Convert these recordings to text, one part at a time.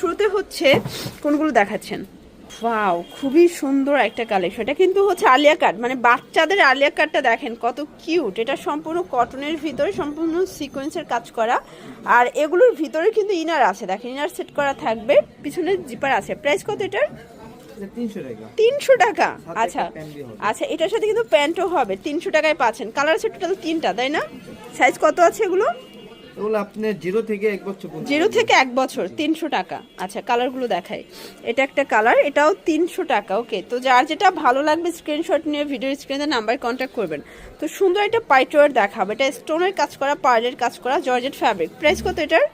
শুরুতে হচ্ছে কোনগুলো দেখাচ্ছেন? ওয়াও খুবই সুন্দর একটা কালেকশন এটা কিন্তু হচ্ছে আলিয়া কাট মানে বাচ্চাদের আলিয়া কাটটা দেখেন কত কিউট এটা সম্পূর্ণ কটনের ভিতরে সম্পূর্ণ সিকোয়েন্সের কাজ করা। আর এগুলোর ভিতরে কিন্তু ইনার আছে। দেখেন ইনার সেট করা থাকবে পিছনে জিপার আছে। প্রাইস কত এটার? তিনশো টাকা। আচ্ছা। আচ্ছা এটার সাথে কিন্তু প্যান্টও হবে। তিনশো টাকায় পাচ্ছেন। কালার আছে টোটাল তিনটা তাই না? সাইজ কত আছে এগুলো? এগুলো আপনার জিরো থেকে এক বছর জিরো থেকে এক বছর, তিনশো টাকা। আচ্ছা কালারগুলো দেখাই। এটা একটা কালার এটাও তিনশো টাকা ওকে তো যার যেটা ভালো লাগবে স্ক্রিনশট নিয়ে ভিডিও স্ক্রিনে নাম্বার কন্ট্যাক্ট করবেন। তো সুন্দর একটা পাইটোয়ার দেখাবো। এটা স্টোনের কাজ করা পার্লের কাজ করা জর্জেট ফ্যাব্রিক প্রাইস কত এটার?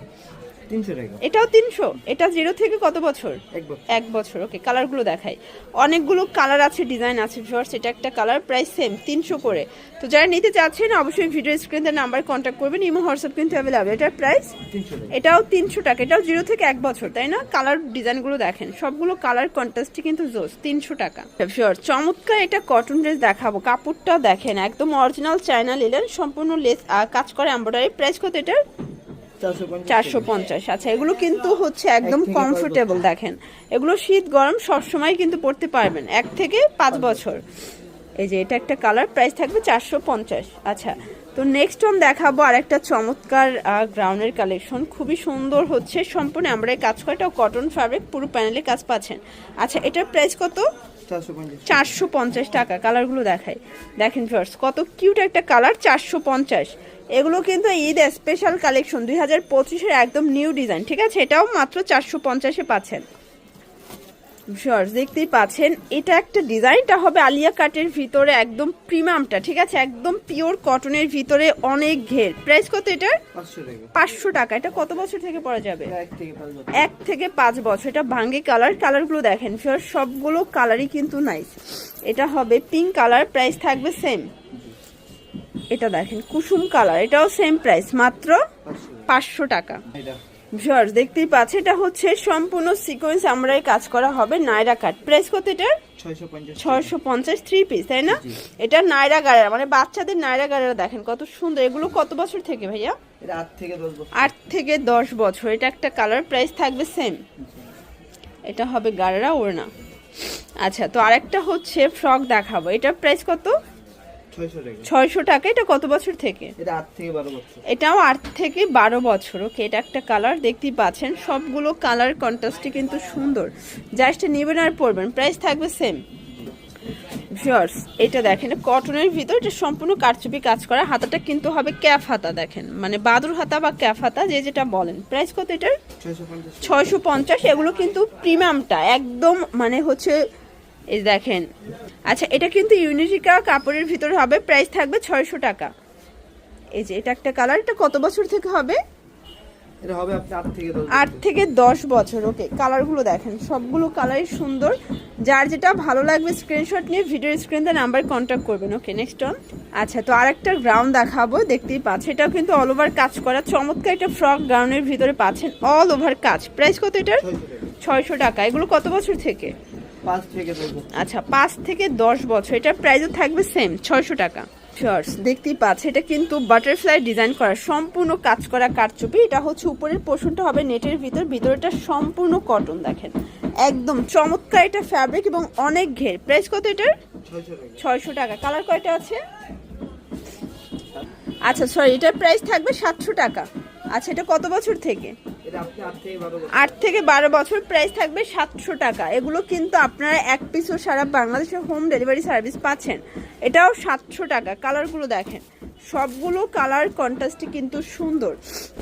টাকা। এটাও তিনশো? এটা জিরো থেকে কত বছর? এক বছর। এক বছর ওকে কালারগুলো দেখাই। অনেকগুলো কালার আছে ডিজাইন আছে ভিউয়ার্স এটা একটা কালার প্রাইস সেম তিনশো করে। তো যারা নিতে চাচ্ছেন অবশ্যই ভিডিও স্ক্রিনের নাম্বার কন্ট্যাক্ট করবেন ইমো হোয়াটসঅ্যাপ কিন্তু অ্যাভেলেবেল এটার প্রাইস এটাও তিনশো টাকা এটাও জিরো থেকে এক বছর তাই না? কালার ডিজাইনগুলো দেখেন সবগুলো কালার কন্ট্রাস্টই কিন্তু জোস তিনশো টাকা। শিওর চমৎকার এটা কটন ড্রেস দেখাবো কাপড়টা দেখেন একদম অরিজিনাল চায়না লিলেন সম্পূর্ণ লেস কাজ করে এম্ব্রয়ডারি প্রাইস কত এটার? চারশো পঞ্চাশ আচ্ছা এগুলো কিন্তু হচ্ছে একদম কমফোর্টেবল দেখেন। এগুলো শীত গরম সবসময় কিন্তু পড়তে পারবেন এক থেকে পাঁচ বছর। এই যে এটা একটা কালার প্রাইস থাকবে চারশো পঞ্চাশ। আচ্ছা তো নেক্সট ওয়ান দেখাবো আর একটা চমৎকার গ্রাউন্ডের কালেকশন খুবই সুন্দর হচ্ছে সম্পূর্ণ আমরা এই কাজ করাটাও কটন ফ্যাব্রিক পুরো প্যানেলে কাজ পাচ্ছেন। আচ্ছা এটার প্রাইস কত? চারশো পঞ্চাশ। টাকা কালারগুলো দেখাই। দেখেন ফার্স্ট কত কিউট একটা কালার চারশো পঞ্চাশ। এগুলো কিন্তু ঈদ স্পেশাল কালেকশন দুই হাজার পঁচিশের একদম নিউ ডিজাইন ঠিক আছে? এটাও মাত্র চারশো পঞ্চাশে পাচ্ছেন। শর্টস দেখতেই পাচ্ছেন এটা একটা ডিজাইনটা হবে আলিয়া কাটের ভিতরে একদম প্রিমিয়ামটা ঠিক আছে? একদম পিওর কটনের ভিতরে অনেক ঘের। প্রাইস কত এটার? পাঁচশো টাকা। এটা কত বছর থেকে পরা যাবে? এক থেকে পাঁচ বছর। এটা ভাঙ্গে কালার কালারগুলো দেখেন। ফিওর সবগুলো কালারই কিন্তু নাইস এটা হবে পিঙ্ক কালার প্রাইস থাকবে সেম এটা দেখেন কুসুম কালার এটাও সেম প্রাইস মাত্র পাঁচশো টাকা। ভিউয়ার্স দেখতেই পাচ্ছে এটা হচ্ছে সম্পূর্ণ সিকোয়েন্স আমরা কাজ করা হবে নাইরা কাট প্রাইস কত এটার? ছয়শো পঞ্চাশ থ্রি পিস তাই না? এটা নাইরা গাড়া মানে বাচ্চাদের নাইরা গাড়া দেখেন কত সুন্দর। এগুলো কত বছর থেকে ভাইয়া? এটা আট থেকে দশ বছর। আট থেকে দশ বছর। এটা একটা কালার প্রাইস থাকবে সেম এটা হবে গাড়া ওড়না। আচ্ছা তো আরেকটা হচ্ছে ফ্রক দেখাবো। এটার প্রাইস কত? ছয়শো টাকা। এটা কত বছর থেকে? এটাও আট থেকে বারো বছর ওকে এটা একটা কালার দেখতেই পাচ্ছেন সবগুলো কালার কন্ট্রাস্টই কিন্তু সুন্দর। জাস্ট নেবেন আর পরবেন প্রাইস থাকবে সেম ভিউয়ার্স এটা দেখেন কটনের ভিতর এটা সম্পূর্ণ কারচুপি কাজ করা হাতাটা কিন্তু হবে ক্যাফ হাতা দেখেন মানে বাদুর হাতা বা ক্যাফ হাতা যে যেটা বলেন। প্রাইস কত এটার? ছয়শো পঞ্চাশ এগুলো কিন্তু প্রিমিয়ামটা একদম মানে হচ্ছে এই দেখেন। আচ্ছা এটা কিন্তু ইউনিটিকা কাপড়ের ভিতরে হবে প্রাইস থাকবে ছয়শো টাকা। এই যে এটা একটা কালার এটা কত বছর থেকে হবে? আট থেকে দশ বছর ওকে কালারগুলো দেখেন সবগুলো কালারই সুন্দর। যার যেটা ভালো লাগবে স্ক্রিনশট নিয়ে ভিডিও স্ক্রিনে নাম্বার কন্ট্যাক্ট করবেন ওকে নেক্সট অন আচ্ছা তো আরেকটা গ্রাউন্ড দেখাবো দেখতেই পাচ্ছেন এটাও কিন্তু অল ওভার কাজ করা। চমৎকার একটা ফ্রক গ্রাউন্ডের ভিতরে পাচ্ছেন অল ওভার কাজ। প্রাইস কত এটার? ছয়শো টাকা। এগুলো কত বছর থেকে? আচ্ছা পাঁচ থেকে দশ বছর। এটার প্রাইসও থাকবে সেম ছয়শো টাকা। শর্টস দেখতেই পাচ্ছে এটা কিন্তু বাটারফ্লাই ডিজাইন করা সম্পূর্ণ কাজ করা কারচুপি এটা হচ্ছে উপরের পোর্শনটা হবে নেটের ভিতর ভিতরটা সম্পূর্ণ কটন দেখেন। একদম চমৎকার এটা ফ্যাব্রিক এবং অনেক ঘের। প্রাইস কত এটার? ছয়শো টাকা। কালার কয়টা আছে? আচ্ছা সরি এটার প্রাইস থাকবে সাতশো টাকা। আচ্ছা এটা কত বছর থেকে? আট থেকে বারো বছর। প্রাইস থাকবে সাতশো টাকা। এগুলো কিন্তু আপনারা এক পিসও সারা বাংলাদেশে হোম ডেলিভারি সার্ভিস পাচ্ছেন। এটাও সাতশো টাকা। কালারগুলো দেখেন। সবগুলো কালার কন্ট্রাস্টই কিন্তু সুন্দর।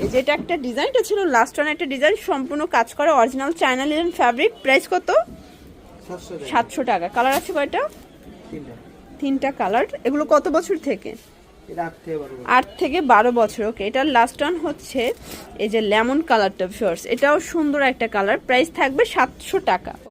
এই যেটা একটা ডিজাইনটা ছিল লাস্ট ওয়ান একটা ডিজাইন সম্পূর্ণ কাজ করা original China linen fabric price কত? সাতশো টাকা। কালার আছে কয়টা? তিনটা। কালার এগুলো কত বছর থেকে? আট থেকে বারো বছর ওকে এটার লাস্ট ওয়ান হচ্ছে এই যে লেমন কালারটা ফিওর্স এটাও সুন্দর একটা কালার প্রাইস থাকবে সাতশো টাকা।